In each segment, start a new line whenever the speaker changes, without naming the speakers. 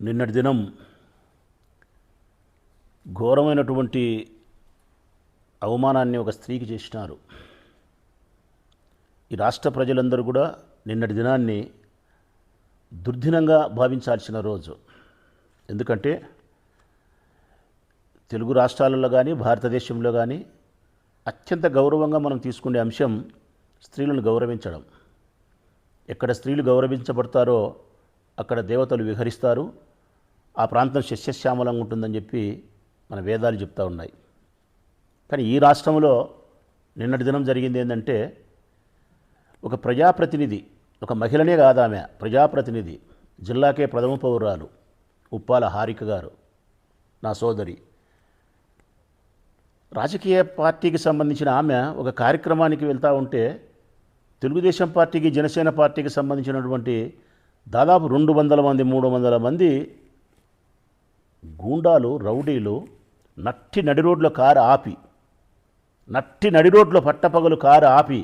నిన్నటి దినం ఘోరమైనటువంటి అవమానాన్ని ఒక స్త్రీకి చేసినారు. ఈ రాష్ట్ర ప్రజలందరూ కూడా నిన్నటి దినాన్ని దుర్దినంగా భావించాల్సిన రోజు. ఎందుకంటే తెలుగు రాష్ట్రాలలో కానీ భారతదేశంలో కానీ అత్యంత గౌరవంగా మనం తీసుకునే అంశం స్త్రీలను గౌరవించడం. ఎక్కడ స్త్రీలు గౌరవించబడతారో అక్కడ దేవతలు విహరిస్తారు. ఆ ప్రాంతం శస్యశ్యామలంగా ఉంటుందని చెప్పి మన వేదాలు చెప్తా ఉన్నాయి. కానీ ఈ రాష్ట్రంలో నిన్నటి దినం జరిగింది ఏంటంటే ఒక ప్రజాప్రతినిధి ఒక మహిళనే కాదు ఆమె ప్రజాప్రతినిధి జిల్లాకే ప్రథమ పౌరాలు ఉప్పాల హారిక గారు నా సోదరి. రాజకీయ పార్టీకి సంబంధించిన ఆమె ఒక కార్యక్రమానికి వెళ్తూ ఉంటే తెలుగుదేశం పార్టీకి జనసేన పార్టీకి సంబంధించినటువంటి దాదాపు రెండు వందల మంది మూడు వందల మంది గూండాలు రౌడీలు నట్టి నడి రోడ్లో కారు ఆపి నట్టి నడి రోడ్లో పట్టపగలు కారు ఆపి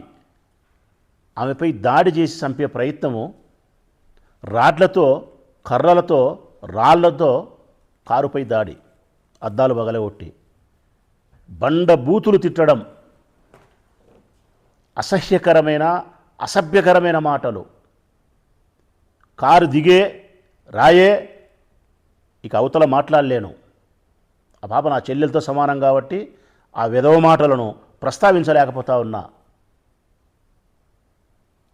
ఆమెపై దాడి చేసి చంపే ప్రయత్నము రాడ్లతో కర్రలతో రాళ్ళతో కారుపై దాడి అద్దాలు పగలగొట్టి బండ బూతులు తిట్టడం అసహ్యకరమైన అసభ్యకరమైన మాటలు. కారు దిగే రాయే ఇక అవతల మాట్లాడలేను. ఆ పాప నా చెల్లెలతో సమానం కాబట్టి ఆ విధవ మాటలను ప్రస్తావించలేకపోతా ఉన్నా.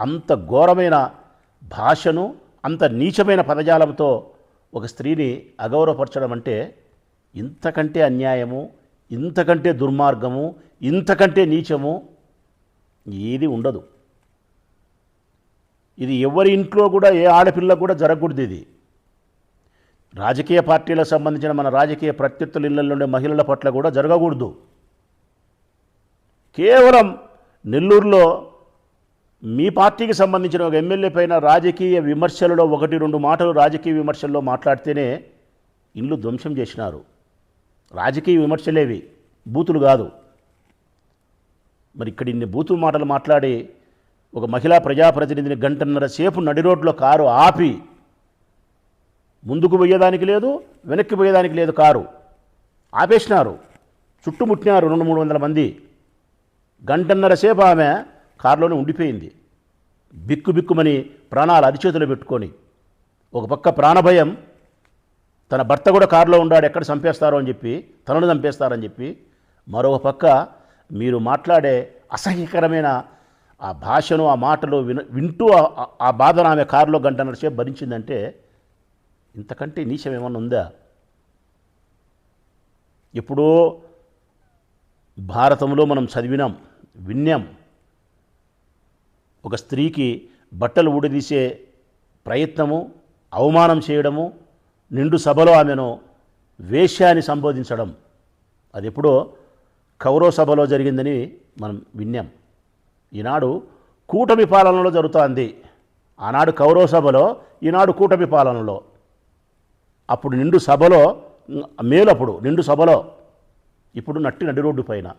అంత ఘోరమైన భాషను అంత నీచమైన పదజాలంతో ఒక స్త్రీని అగౌరవపరచడం అంటే ఇంతకంటే అన్యాయము ఇంతకంటే దుర్మార్గము ఇంతకంటే నీచము ఏది ఉండదు. ఇది ఎవరి ఇంట్లో కూడా ఏ ఆడపిల్ల కూడా జరగకూడదు ఇది. రాజకీయ పార్టీలకు సంబంధించిన మన రాజకీయ ప్రత్యర్థుల ఇళ్ళలో ఉండే మహిళల పట్ల కూడా జరగకూడదు. కేవలం నెల్లూరులో మీ పార్టీకి సంబంధించిన ఒక ఎమ్మెల్యే పైన రాజకీయ విమర్శలలో ఒకటి రెండు మాటలు రాజకీయ విమర్శల్లో మాట్లాడితేనే ఇల్లు ధ్వంసం చేసినారు. రాజకీయ విమర్శలేవి బూతులు కాదు. మరి ఇక్కడ ఇన్ని బూతులు మాటలు మాట్లాడి ఒక మహిళా ప్రజాప్రతినిధిని గంటన్నర సేపు నడిరోడ్లో కారు ఆపి ముందుకు పోయేదానికి లేదు వెనక్కి పోయేదానికి లేదు కారు. ఆపేసినారు. చుట్టుముట్టినారు రెండు మూడు వందల మంది. గంటన్నర సేపు ఆమె కారులోనే ఉండిపోయింది. బిక్కు బిక్కుమని ప్రాణాలు అరిచేతులు పెట్టుకొని. ఒక పక్క ప్రాణభయం తన భర్త కూడా కారులో ఉన్నాడు ఎక్కడ చంపేస్తారో అని చెప్పి తనను చంపేస్తారని చెప్పి మరొక పక్క మీరు మాట్లాడే అసహ్యకరమైన ఆ భాషను ఆ మాటలు విన వింటూ ఆ- బాధను ఆమె కారులో గంట నడిచే భరించిందంటే ఇంతకంటే నీచం ఏమన్నా ఉందా? ఎప్పుడో భారతంలో మనం చదివినాం విన్నాం. ఒక స్త్రీకి బట్టలు ఊడదీసే ప్రయత్నము అవమానం చేయడము నిండు సభలో ఆమెను వేశ్యాన్ని సంబోధించడం అది ఎప్పుడో కౌరవ సభలో జరిగిందని మనం విన్నాం. ఈనాడు కూటమి పాలనలో జరుగుతోంది. ఆనాడు కౌరవ సభలో ఈనాడు కూటమి పాలనలో. అప్పుడు నిండు సభలో మేలప్పుడు నిండు సభలో ఇప్పుడు నట్టి నడి రోడ్డు పైన.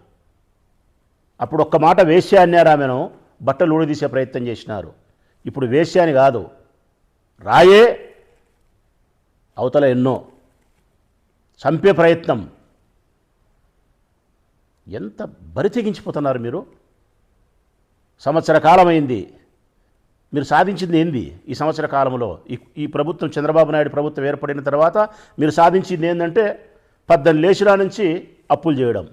అప్పుడు ఒక్క మాట వేశ్య అన్నారు ఆమెను బట్టలు ఊడదీసే ప్రయత్నం చేసినారు. ఇప్పుడు వేశ్య అని కాదు. రాయే అవతల ఎన్నో. చంపే ప్రయత్నం. ఎంత బరి తెగించిపోతున్నారు మీరు? సంవత్సర కాలమైంది. మీరు సాధించింది ఏంది? ఈ సంవత్సర కాలంలో ఈ ఈ ప్రభుత్వం చంద్రబాబు నాయుడు ప్రభుత్వం ఏర్పడిన తర్వాత మీరు సాధించింది ఏంటంటే పద్దెనిమిది లేచిరా నుంచి అప్పులు చేయడం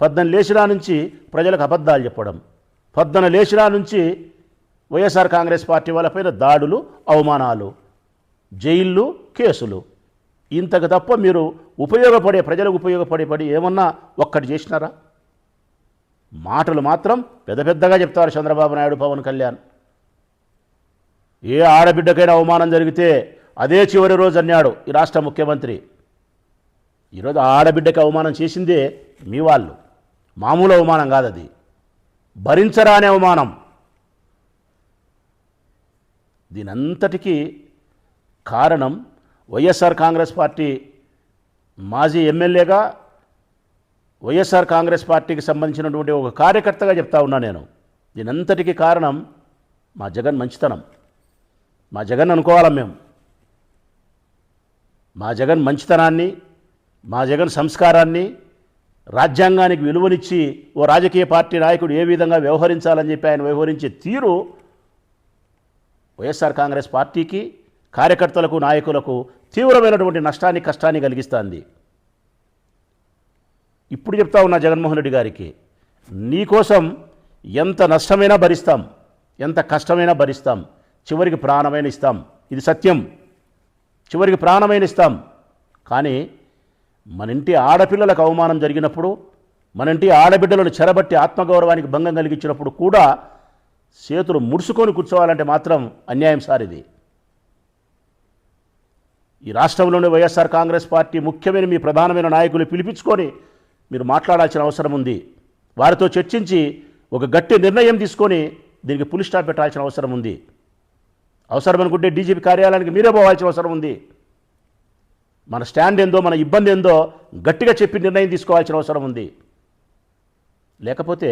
పద్దెనిమిది లేచిరా నుంచి ప్రజలకు అబద్ధాలు చెప్పడం పద్దెనిమిది లేచిరా నుంచి వైఎస్ఆర్ కాంగ్రెస్ పార్టీ వాళ్ళపైన దాడులు అవమానాలు జైళ్ళు కేసులు. ఇంతకు తప్ప మీరు ఉపయోగపడే ప్రజలకు ఉపయోగపడే పడి ఏమన్నా ఒక్కటి చేసినారా? మాటలు మాత్రం పెద్ద పెద్దగా చెప్తారు చంద్రబాబు నాయుడు పవన్ కళ్యాణ్. ఏ ఆడబిడ్డకైనా అవమానం జరిగితే అదే చివరి రోజు అన్నాడు ఈ రాష్ట్ర ముఖ్యమంత్రి. ఈరోజు ఆడబిడ్డకి అవమానం చేసిందే మీ వాళ్ళు. మామూలు అవమానం కాదు అది. భరించరాని అవమానం. దీనంతటికీ కారణం వైఎస్ఆర్ కాంగ్రెస్ పార్టీ మాజీ ఎమ్మెల్యేగా వైఎస్ఆర్ కాంగ్రెస్ పార్టీకి సంబంధించినటువంటి ఒక కార్యకర్తగా చెప్తా ఉన్నా నేను. దీనంతటికీ కారణం మా జగన్ మంచితనం. మా జగన్ అనుకోవాలా మేము. మా జగన్ మంచితనాన్ని మా జగన్ సంస్కారాన్ని రాజ్యాంగానికి విలువనిచ్చి ఓ రాజకీయ పార్టీ నాయకుడు ఏ విధంగా వ్యవహరించాలని చెప్పి ఆయన వ్యవహరించే తీరు వైఎస్ఆర్ కాంగ్రెస్ పార్టీకి కార్యకర్తలకు నాయకులకు తీవ్రమైనటువంటి నష్టాన్ని కష్టాన్ని కలిగిస్తుంది. ఇప్పుడు చెప్తా ఉన్నా జగన్మోహన్ రెడ్డి గారికి నీకోసం ఎంత నష్టమైనా భరిస్తాం ఎంత కష్టమైనా భరిస్తాం చివరికి ప్రాణమైన ఇస్తాం. ఇది సత్యం. చివరికి ప్రాణమైన ఇస్తాం. కానీ మన ఇంటి ఆడపిల్లలకు అవమానం జరిగినప్పుడు మన ఇంటి ఆడబిడ్డలను చెరబట్టి ఆత్మగౌరవానికి భంగం కలిగించినప్పుడు కూడా చేతులు ముడుచుకొని కూర్చోవాలంటే మాత్రం అన్యాయం సార్ ఇది. ఈ రాష్ట్రంలోని వైఎస్ఆర్ కాంగ్రెస్ పార్టీ ముఖ్యమైన మీ ప్రధానమైన నాయకులు పిలిపించుకొని మీరు మాట్లాడాల్సిన అవసరం ఉంది. వారితో చర్చించి ఒక గట్టి నిర్ణయం తీసుకొని దీనికి పులి స్టాప్ పెట్టాల్సిన అవసరం ఉంది. అవసరం అనుకుంటే డీజీపీ కార్యాలయానికి మీరే పోవాల్సిన అవసరం ఉంది. మన స్టాండ్ ఏందో మన ఇబ్బంది ఏందో గట్టిగా చెప్పి నిర్ణయం తీసుకోవాల్సిన అవసరం ఉంది. లేకపోతే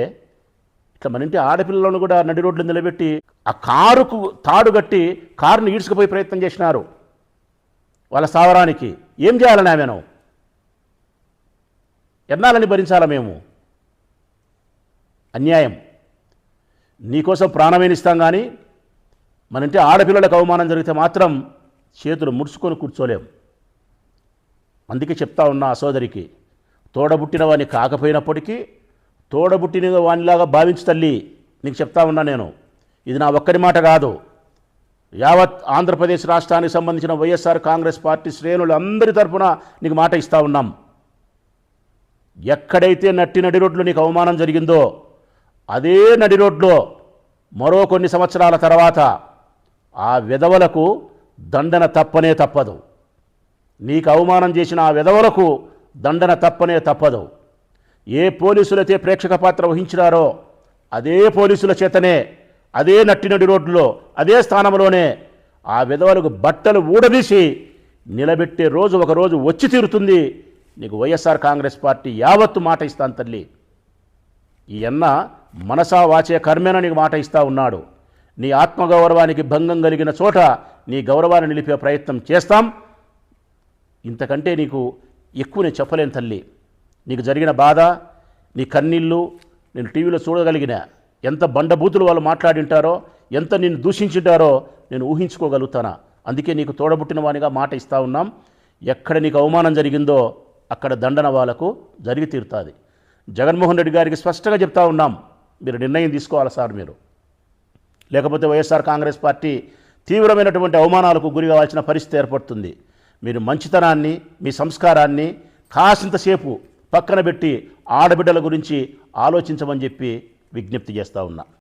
ఇట్లా మన ఇంటి ఆడపిల్లలను కూడా నడి రోడ్లు నిలబెట్టి ఆ కారుకు తాడు కట్టి కారుని ఈడ్చుకుపోయి ప్రయత్నం చేసినారు. వాళ్ళ స్థావరానికి ఏం చేయాలని ఆమెను? ఎన్నాలని భరించాలా మేము? అన్యాయం. నీకోసం ప్రాణమైన ఇస్తాం కానీ మన ఇంటి ఆడపిల్లలకు అవమానం జరిగితే మాత్రం చేతులు ముడుచుకొని కూర్చోలేం. అందుకే చెప్తా ఉన్నా ఆ సోదరికి తోడబుట్టిన వాడిని కాకపోయినప్పటికీ తోడబుట్టిన వానిలాగా భావించు తల్లి నీకు చెప్తా ఉన్నా నేను. ఇది నా ఒక్కరి మాట కాదు. యావత్ ఆంధ్రప్రదేశ్ రాష్ట్రానికి సంబంధించిన వైఎస్ఆర్ కాంగ్రెస్ పార్టీ శ్రేణులు అందరి తరఫున నీకు మాట ఇస్తా ఉన్నాం. ఎక్కడైతే నట్టి నడి రోడ్లు నీకు అవమానం జరిగిందో అదే నడి రోడ్లో మరో కొన్ని సంవత్సరాల తర్వాత ఆ విధవలకు దండన తప్పనే తప్పదు. నీకు అవమానం చేసిన ఆ విధవలకు దండన తప్పనే తప్పదు. ఏ పోలీసులైతే ప్రేక్షక పాత్ర వహించినారో అదే పోలీసుల చేతనే అదే నట్టినడి రోడ్లో అదే స్థానంలోనే ఆ విధవలకు బట్టలు ఊడదీసి నిలబెట్టే రోజు ఒకరోజు వచ్చి తీరుతుంది. నీకు వైఎస్ఆర్ కాంగ్రెస్ పార్టీ యావత్తు మాట ఇస్తాను తల్లి. ఈ అన్న మనసా వాచే కర్మేన నీకు మాట ఇస్తా ఉన్నాడు. నీ ఆత్మగౌరవానికి భంగం కలిగిన చోట నీ గౌరవాన్ని నిలిపే ప్రయత్నం చేస్తాం. ఇంతకంటే నీకు ఎక్కువ నేను చెప్పలేను తల్లి. నీకు జరిగిన బాధ నీ కన్నీళ్ళు నేను టీవీలో చూడగలిగిన ఎంత బండబూతులు వాళ్ళు మాట్లాడింటారో ఎంత నిన్ను దూషించింటారో నేను ఊహించుకోగలుగుతానా? అందుకే నీకు తోడబుట్టిన వానిగా మాట ఇస్తా ఉన్నాం. ఎక్కడ నీకు అవమానం జరిగిందో అక్కడ దండన వాళ్ళకు జరిగి తీరుతుంది. జగన్మోహన్ రెడ్డి గారికి స్పష్టంగా చెప్తా ఉన్నాం మీరు నిర్ణయం తీసుకోవాలి సార్ మీరు. లేకపోతే వైఎస్ఆర్ కాంగ్రెస్ పార్టీ తీవ్రమైనటువంటి అవమానాలకు గురి కావాల్సిన పరిస్థితి ఏర్పడుతుంది. మీరు మంచితనాన్ని మీ సంస్కారాన్ని కాసింతసేపు పక్కన పెట్టి ఆడబిడ్డల గురించి ఆలోచించమని చెప్పి విజ్ఞప్తి చేస్తూ ఉన్నా.